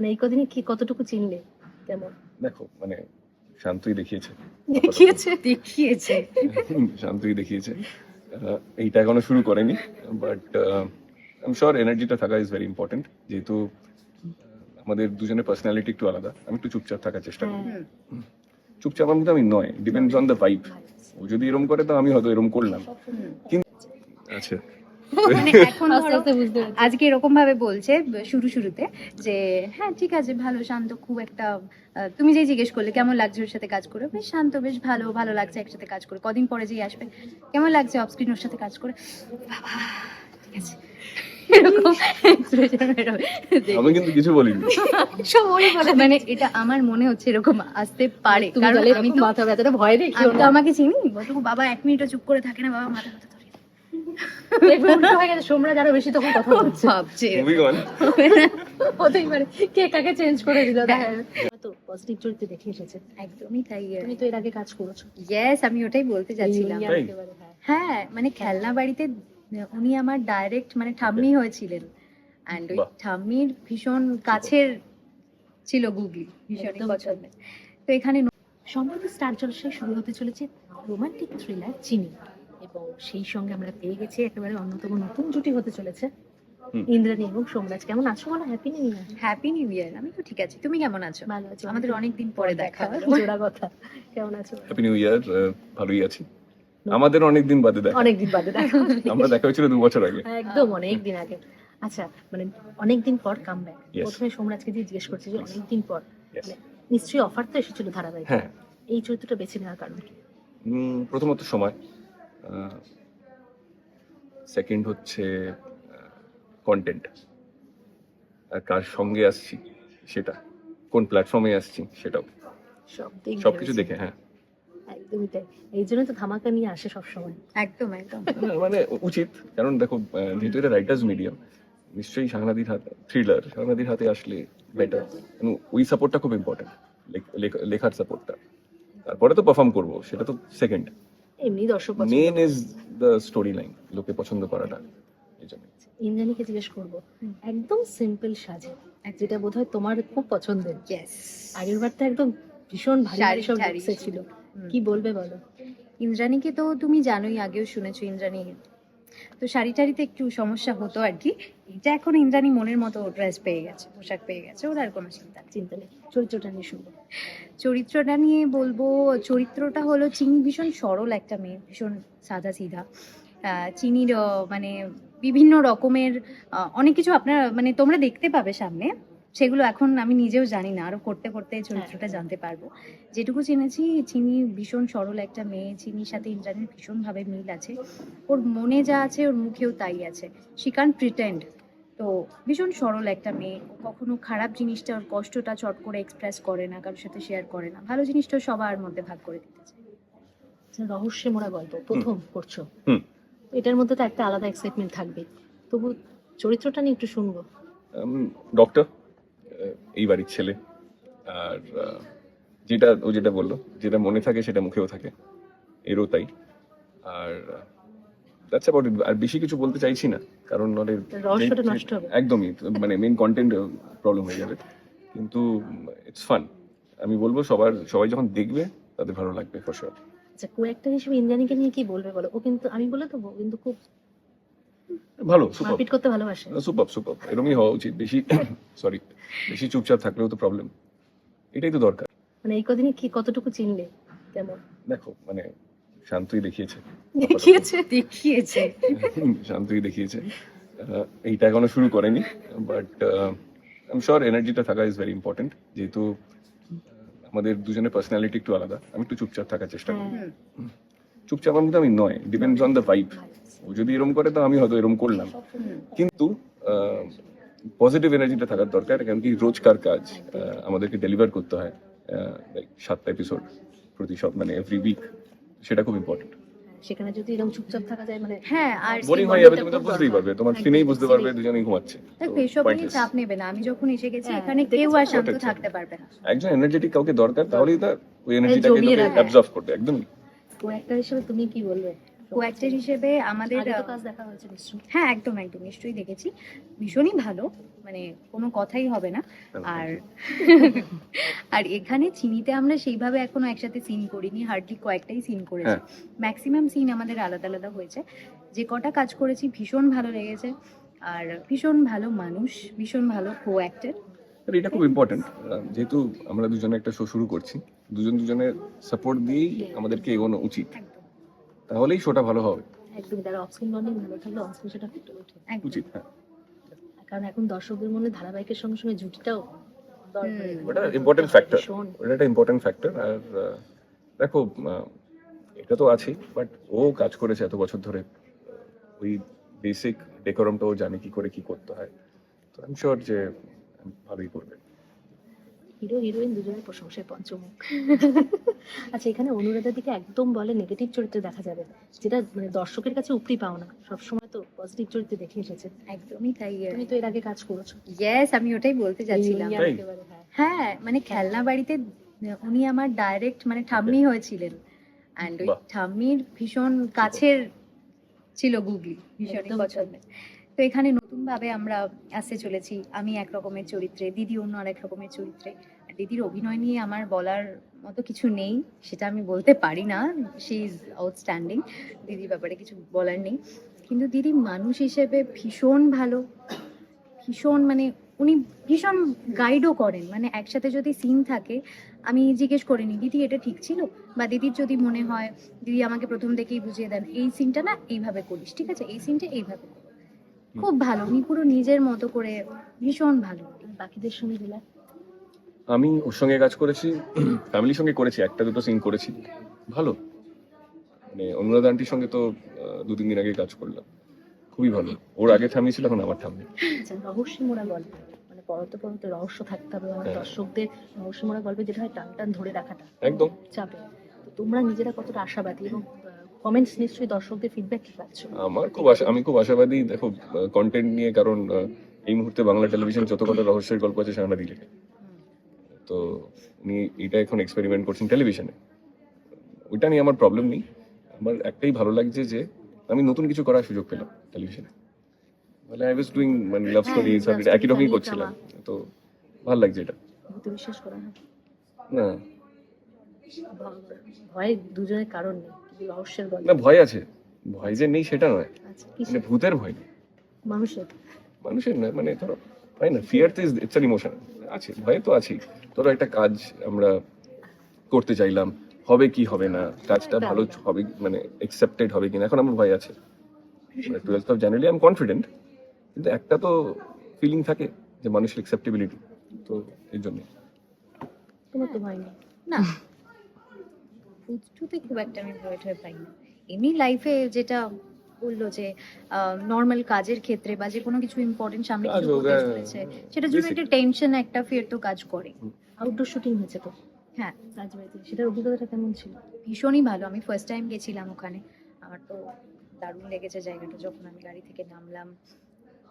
মানে এই কদিনে কি কতটুকু চিনলে? কেমন? দেখো মানে শান্তই দেখিয়েছে। দেখিয়েছে? দেখিয়েছে। শান্তই দেখিয়েছে। আহ, এইটা এখনও শুরু করেনি বাট আই শিওর এনার্জিটা থাকা ইজ ভেরি ইম্পর্টেন্ট যেহেতু আমাদের দুজনের পার্সোনালিটি একটু আলাদা। আমি একটু চুপচাপ থাকার চেষ্টা করি। হ্যাঁ। চুপচাপ মধ্যে আমি নয় ডিপেন্ডস অন দ্য ভাইব ও যদি এরম করে তো আমি হয়তো এরম করলাম। কিন্তু আচ্ছা। মানে এখন। আজকে এরকম ভাবে বলছে শুরু শুরুতে যে হ্যাঁ ঠিক আছে ভালো শান্ত খুব একটা তুমি যেই জিজ্ঞেস করলে কেমন লাগছে ওর সাথে কাজ করে? বেশ শান্ত বেশ ভালো ভালো লাগছে একসাথে কাজ করে। কদিন পরে যেই আসবে কেমন লাগছে অফস্ক্রিন ওর সাথে কাজ করে? বাবা ঠিক আছে। আমি কিন্তু কিছু বলিনি। মানে এটা আমার মনে হচ্ছে এরকম আসতে পারে। কারণ আমি মাথা ব্যথাটা ভয় দেখিও আমি তো না আমাকে চিনি বলতো বাবা এক মিনিটও চুপ করে থাকে না বাবা মাথা ব্যথা হয়ে গেছে সোমরাজ আরও বেশি তখন কথা বলছে। ভাবছে। হতেই পারে। কে কাকে চেঞ্জ করে দিল দেখা। তো পজিটিভ চরিত্রে দেখে এসেছে। একদমই তাই তুমি তো এর আগে কাজ করেছ। ইয়েস আমি ওটাই বলতে যাচ্ছিলাম এই তাই? একেবারে, হ্যাঁ। হ্যাঁ মানে খেলনা বাড়িতে উনি আমার ডাইরেক্ট মানে ঠাম্মি হয়েছিলেন। অ্যান্ড ওই ঠাম্মির ভীষণ কাছের ছিল গুগলি পছন্দের। তো এখানে সম্প্রতি স্টার জলসায় শুরু হতে চলেছে রোমান্টিক থ্রিলার চিনি। এবং সেই সঙ্গে আমরা পেয়ে গেছি একেবারে অন্যতম নতুন জুটি হতে চলেছে। ইন্দ্রাণী এবং সোমরাজ। কেমন আছো বলো? Happy new year happy new year আমি তো ঠিক আছি। তুমি কেমন আছো? ভালো আছি। আমাদের অনেক দিন পরে দেখা জোড়া কথা। কেমন আছো? হ্যাপি নিউ ইয়ার ভালোই আছি। আমাদের অনেক দিন বাদে দেখা। অনেকদিন বাদে দেখা আমরা দেখা হয়েছিল দু বছর আগে। একদম অনেক দিন আগে। আচ্ছা মানে অনেক দিন পর কাম ব্যাক প্রথমে সোমরাজকে দিয়ে জিজ্ঞেস করছি যে অনেক দিন পর মানে নিশ্চয়ই অফার তো এসেছিল ধারাবাহিক। হ্যাঁ। এই চরিত্রটা বেছে নেওয়ার কারণ কি? প্রথমত সময়। সেকেন্ড হচ্ছে কন্টেন্ট আর কার সঙ্গে আসছি সেটা কোন প্ল্যাটফর্মে আসছি সেটাও। সব সবকিছু দেখে হ্যাঁ। একদমই তাই। এই জন্য তো ধামাকা নিয়ে আসে সবসময়। একদম একদম। মানে উচিত। কারণ দেখো আহ, যেহেতু এটা রাইটার্স মিডিয়াম নিশ্চয়ই হাতে থ্রিলার হাতে আসলে বেটার ওই সাপোর্টটা খুব ইম্পর্টেন্ট লেখার সাপোর্টটা তারপরে তো পারফর্ম করব সেটা তো সেকেন্ড এমনি দর্শক main is the story line লোকে পছন্দ করাটা ইন্দ্রাণীকে জিজ্ঞেস করব একদম সিম্পল সাজে যেটা বোধহয় তোমার খুব পছন্দের। আগের বার তো একদম ভীষণ ভারী ভারী সব ছিল। কি বলবে বলো? ইন্দ্রাণীকে তো তুমি জানোই আগেও শুনেছো ইন্দ্রাণী তো শাড়ি টাড়িতে একটু সমস্যা হতো আর কি। এটা এখন ইন্দ্রাণী মনের মতো ড্রেস পেয়ে গেছে পোশাক পেয়ে গেছে ওর আর কোনো চিন্তা চিন্তা নেই চরিত্রটা নিয়ে শুনব চরিত্রটা নিয়ে বলব চরিত্রটা হলো চিনি ভীষণ সরল একটা মেয়ে ভীষণ সাদা সিধা। চিনির মানে বিভিন্ন রকমের অনেক কিছু আপনার মানে তোমরা দেখতে পাবে সামনে। সেগুলো এখন আমি নিজেও জানি না। আরও করতে করতে চরিত্রটা হ্যাঁ। জানতে পারব। যেটুকু চিনেছি চিনি ভীষণ সরল একটা মেয়ে। চিনির সাথে ইন্দ্রাণীর ভীষণভাবে মিল আছে। ওর মনে যা আছে ওর মুখেও তাই আছে। শি কান প্রিটেন্ড তো ভীষণ সরল একটা মেয়ে। কখনো খারাপ জিনিসটা ওর কষ্টটা চট করে এক্সপ্রেস করে না কারোর সাথে শেয়ার করে না। ভালো জিনিসটা সবার মধ্যে ভাগ করে দিতে চায়। যে রহস্যে মোড়া গল্প প্রথম করছ। এটার মধ্যে তো একটা আলাদা এক্সাইটমেন্ট থাকবে তবু চরিত্রটা নিয়ে একটু শুনব। ডক্টর এই বাড়ির ছেলে। আর যেটা ও যেটা বলল যেটা মনে থাকে সেটা মুখেও থাকে। এরও তাই। আর দ্যাটস অ্যাবাউট আর বেশি কিছু বলতে চাইছি না কারণ নলে একদমই মানে মেন কন্টেন্ট প্রবলেম হয়ে যাবে। কিন্তু ইটস ফান আমি বলব সবার সবাই যখন দেখবে তাদের ভালো লাগবে ফর শিওর আচ্ছা কো একটা হিসেবে ইন্দ্রাণীকে নিয়ে কি বলবে বলো? ও কিন্তু আমি বলে দেবো ও কিন্তু খুব ভালো সুপার করতে ভালোবাসে। সুপার সুপার এরকমই হওয়া উচিত। বেশি সরি বেশি চুপচাপ থাকলেও তো প্রবলেম এটাই তো দরকার। মানে এই কদিনে কি কতটুকু চিনলে? কেমন? দেখো মানে শান্তই দেখিয়েছে। দেখিয়েছে দেখিয়েছে। শান্তই দেখিয়েছে। এইটা এখনও শুরু করেনি বাট আই শিওর এনার্জিটা থাকা ইজ ভেরি ইম্পর্টেন্ট যেহেতু আমাদের দুজনের পার্সোনালিটি একটু আলাদা। আমি একটু চুপচাপ থাকার চেষ্টা করি। হ্যাঁ। চুপচাপ মধ্যে আমি নয়। ডিপেন্ডস অন দ্য ভাইব ও যদি এরম করে তো আমি হয়তো এরম করলাম। কিন্তু পজিটিভ এনার্জিটা থাকার দরকার কারণ কি রোজকার কাজ আমাদেরকে ডেলিভার করতে হয় লাইক সাতটা এপিসোড প্রতি সব মানে এভরি উইক সেটা খুব ইম্পর্টেন্ট সেখানে যদি এরকম চুপচাপ থাকা যায় মানে হ্যাঁ আর বোরিং হয়ে যাবে তুমি তো বুঝতেই পারবে তোমার একদম, সিনেই বুঝতে পারবে। দুজনেই ঘুমাচ্ছে। দেখো তো এসব নিয়ে চাপ নেবে না আমি যখন এসে গেছি হ্যাঁ, এখানে কেউ আর শান্ত থাকতে পারবে না। একজন এনার্জেটিক কাউকে দরকার তাহলেই তার ওই এনার্জিটাকে রাখে। অ্যাবজর্ব করবে একদমই। কো একটা হিসেবে তুমি কি বলবে? কো অ্যাক্টর হিসেবে আমাদের আগে তো আহ, কাজ দেখা হয়েছে হ্যাঁ একদম একদম নিশ্চয়ই দেখেছি। ভীষণই ভালো মানে কোনো কথাই হবে না। আর আর এখানে চিনিতে আমরা সেইভাবে এখনও একসাথে সিন করিনি হার্ডলি কয়েকটাই সিন করেছি। ম্যাক্সিমাম সিন আমাদের আলাদা আলাদা হয়েছে। যে কটা কাজ করেছি ভীষণ ভালো লেগেছে। আর ভীষণ ভালো মানুষ ভীষণ ভালো কো অ্যাক্টর এটা খুব ইম্পর্টেন্ট যেহেতু আমরা দুজনে একটা শো শুরু করছি দুজন দুজনের সাপোর্ট দিয়েই আমাদেরকে এগোনো উচিত। একদম। তাহলেই শোটা ভালো হবে। একদম তারা অফস্ক্রিন বন্ডিং ভালো থাকলে অনস্ক্রিন সেটা ফুটে ওঠে উচিত হ্যাঁ। কারণ এখন দর্শকদের মধ্যে ধারাবাহিকের সঙ্গে সঙ্গে জুটিটাও ওটা factor। ভীষণ। ওটা একটা ইম্পর্টেন্ট ফ্যাক্টর আর দেখো এটা তো আছেই বাট ও কাজ করেছে এত বছর ধরে। ওই বেসিক ডেকোরামটা ও জানে কি করে কি করতে হয়। তো আমি শিওর যে ভালোই করবে। হিরো হিরোইন দুজনের প্রশংসায় পঞ্চমুখ। আচ্ছা এখানে অনুরাধার দিকে একদম বলে নেগেটিভ চরিত্র দেখা যাবে যেটা মানে দর্শকের কাছে উপরি পাও না সবসময় তো পজিটিভ চরিত্র দেখে এসেছে। একদমই তাই তুমি তো এর আগে কাজ করেছ। ইয়েস আমি ওটাই বলতে? একেবারে, হ্যাঁ। হ্যাঁ মানে খেলনা বাড়িতে উনি আমার ডাইরেক্ট মানে ঠাম্মি হয়েছিলেন। অ্যান্ড ওই ঠাম্মির ভীষণ কাছের ছিল গুগলি ভীষণই পছন্দের। তো এখানে নতুন ভাবে আমরা আসতে চলেছি। আমি এক রকমের চরিত্রে দিদি অন্য আরেক রকমের চরিত্রে। দিদির অভিনয় নিয়ে আমার বলার মতো কিছু নেই, সেটা আমি বলতে পারি না। শি ইজ আউটস্ট্যান্ডিং দিদির ব্যাপারে কিছু বলার নেই। কিন্তু দিদি মানুষ হিসেবে ভীষণ ভালো। ভীষণ মানে উনি ভীষণ গাইডও করেন। মানে একসাথে যদি সিন থাকে, আমি জিজ্ঞেস করে নিই, দিদি, এটা ঠিক ছিল? বা দিদির যদি মনে হয়, দিদি আমাকে প্রথম থেকেই বুঝিয়ে দেন, এই সিনটা না এইভাবে করিস, ঠিক আছে? এই সিনটা এইভাবে করো। খুব ভালো। উনি পুরো নিজের মতো করে ভীষণ ভালো। বাকিদের সঙ্গে দিলা আমি ওর সঙ্গে কাজ করেছি ফ্যামিলির সঙ্গে করেছি একটা দুটো সিন করেছি। ভালো। মানে অনুরাধা আন্টির সঙ্গে তো দু তিন দিন আগে কাজ করলাম। খুবই ভালো। ওর আগে ঠাম্মি ছিল এখন আমার ঠাম্মি আচ্ছা রহস্যমোড়া গল্প। মানে পরতে পরতে রহস্য থাকতে হবে আমার হ্যাঁ। দর্শকদের। রহস্যমোড়া গল্পে যেটা হয় টান টান ধরে রাখাটা একদম। চাপে। তোমরা নিজেরা কতটা আশাবাদী এবং কমেন্টস নিশ্চয়ই দর্শকদের ফিডব্যাক কি পাচ্ছ? আমার খুব আশা আমি খুব আশাবাদী দেখো কন্টেন্ট নিয়ে কারণ এই মুহূর্তে বাংলা টেলিভিশন যত কটা রহস্যের গল্প আছে সামনে দিলে তো উনি এটা এখন এক্সপেরিমেন্ট করছেন টেলিভিশনে ওইটা নিয়ে আমার প্রবলেম নেই। আমার একটাই ভালো লাগছে যে আমি নতুন কিছু করার সুযোগ পেলাম টেলিভিশনে মানে আই ওয়াজ ডুইং মানে লাভ হ্যাঁ, স্টোরি একই রকমই করছিলাম। তো ভালো লাগছে এটা। না। ভ- দুজনের কারণ নেই রহস্যের গল্প না ভয় আছে। ভয় যে নেই সেটা নয়। আচ্ছা মানে ভূতের ভয় নেই। মানুষের। মানুষের না মানে ধরো না ফিয়ার তো ইটস অ্যান ইমোশন আছে ভয় তো আছেই। ধরো একটা কাজ আমরা করতে চাইলাম হবে কি হবে না কাজটা ভালো হবে মানে অ্যাকসেপ্টেড হবে কিনা এখন আমার ভয় আছে। মানে twelfth of January I am confident কিন্তু একটা তো ফিলিং থাকে যে মানুষের অ্যাকসেপ্টেবিলিটি তো এই জন্য। তোমার তো ভয় নেই। না ফুটটুতে খুব একটা আমি ভয় টয় পাই না। এমনি লাইফে যেটা বলল যে নর্মাল কাজের ক্ষেত্রে বা যে কোনো কিছু ইম্পর্টেন্ট সামনে কিছু হ্যাঁ, চলেছে সেটার জন্য একটা টেনশন একটা ফিয়ার তো কাজ করে। আউটডোর শুটিং হয়েছে তো? হ্যাঁ। রাজবাড়িতে সেটার অভিজ্ঞতাটা কেমন ছিল? ভীষণই ভালো। আমি ফার্স্ট টাইম গেছিলাম ওখানে। আমার তো দারুণ লেগেছে জায়গাটা যখন আমি গাড়ি থেকে নামলাম।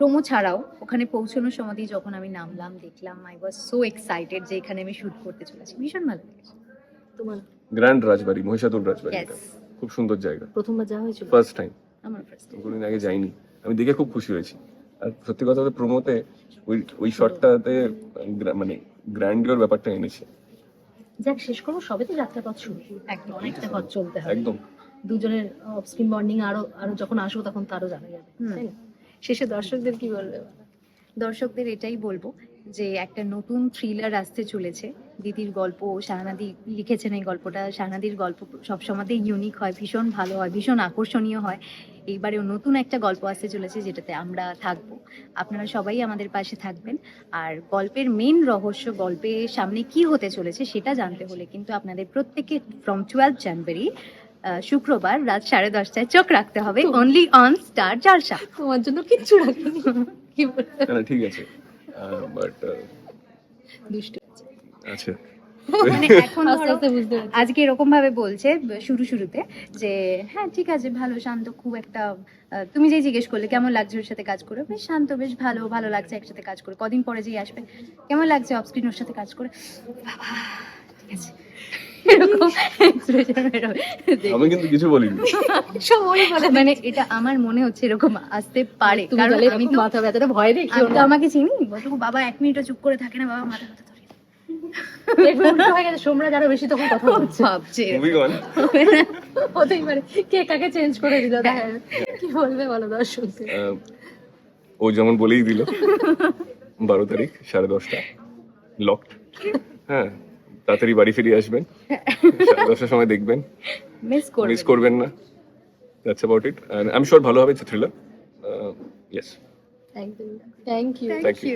প্রোমো ছাড়াও ওখানে পৌঁছানোর সময় যখন আমি নামলাম দেখলাম আই ওয়াজ সো এক্সাইটেড যে এখানে আমি শুট করতে চলেছি। ভীষণ ভালো লেগেছে। তোমার গ্র্যান্ড রাজবাড়ি মহিষাদুল রাজবাড়ি এটা। খুব সুন্দর জায়গা। প্রথমবার যাওয়া হয়েছিল? ফার্স্ট টাইম আমার ফার্স্ট কোনোদিন আগে যাইনি। আমি দেখে খুব খুশি হয়েছি। আর সত্যি কথা বলতে প্রোমোতে ওই ওই শটটাতে মানে গ্র্যান্ডিওর ব্যাপারটা এনেছে। যাক শেষ করব। সবে তো যাত্রা পথ শুরু। একদম অনেকটা পথ চলতে হবে। একদম। দুজনের অফ স্ক্রিন বন্ডিং আরও আরও যখন আসব তখন তারও জানা যাবে। হুম। তাই না? শেষে দর্শকদের কি বলবে? দর্শকদের এটাই বলব যে একটা নতুন থ্রিলার আসতে চলেছে। দিদির গল্প শাহনাদি লিখেছেন এই গল্পটা। শাহনাদির গল্প সবসময়তেই ইউনিক হয় ভীষণ ভালো হয় ভীষণ আকর্ষণীয় হয়। এইবারেও নতুন একটা গল্প আসতে চলেছে যেটাতে আমরা থাকব। আপনারা সবাই আমাদের পাশে থাকবেন। আর গল্পের মেন রহস্য গল্পের সামনে কি হতে চলেছে সেটা জানতে হলে কিন্তু আপনাদের প্রত্যেকে ফ্রম টুয়েলভ জানুয়ারি শুক্রবার রাত সাড়ে দশটায় চোখ রাখতে হবে। অনলি অন স্টার জালসা তোমার জন্য কিচ্ছু রাখিনি। ঠিক আছে। বাট দুষ্টু। আচ্ছা। মানে এখন আজকে এরকম ভাবে বলছে শুরু শুরুতে যে হ্যাঁ ঠিক আছে ভালো শান্ত খুব একটা তুমি যেই জিজ্ঞেস করলে কেমন লাগছে ওর সাথে কাজ করে? বেশ শান্ত বেশ ভালো ভালো লাগছে একসাথে কাজ করে। কদিন পরে যেই আসবে কেমন লাগছে অফ স্ক্রিন ওর সাথে কাজ করে? বাবা ঠিক আছে। এরকম। আমি কিন্তু কিছু বলিনি। বলে মানে এটা আমার মনে হচ্ছে এরকম আসতে পারে। কারণ আমি তো মাথা ব্যথাটা ভয় আমি তো আমাকে চিনি। বলতো বাবা এক মিনিটও চুপ করে থাকে না বাবা মাথা ব্যথা হয়ে সোমরা যারা বেশি তখন কথা ভাবছে। হতেই পারে। কে কাকে চেঞ্জ করে দিল? দেখা। যাবে। কি বলবে বলো ও যেমন বলেই দিল বারো তারিখ সাড়ে দশটা। লকড হ্যাঁ। তাড়াতাড়ি বাড়ি ফিরে আসবেন। সাড়ে দশটার সময় দেখবেন। মিস করবে মিস করবেন না। That's about it I am sure ভালো হবে thriller yes you thank you thank you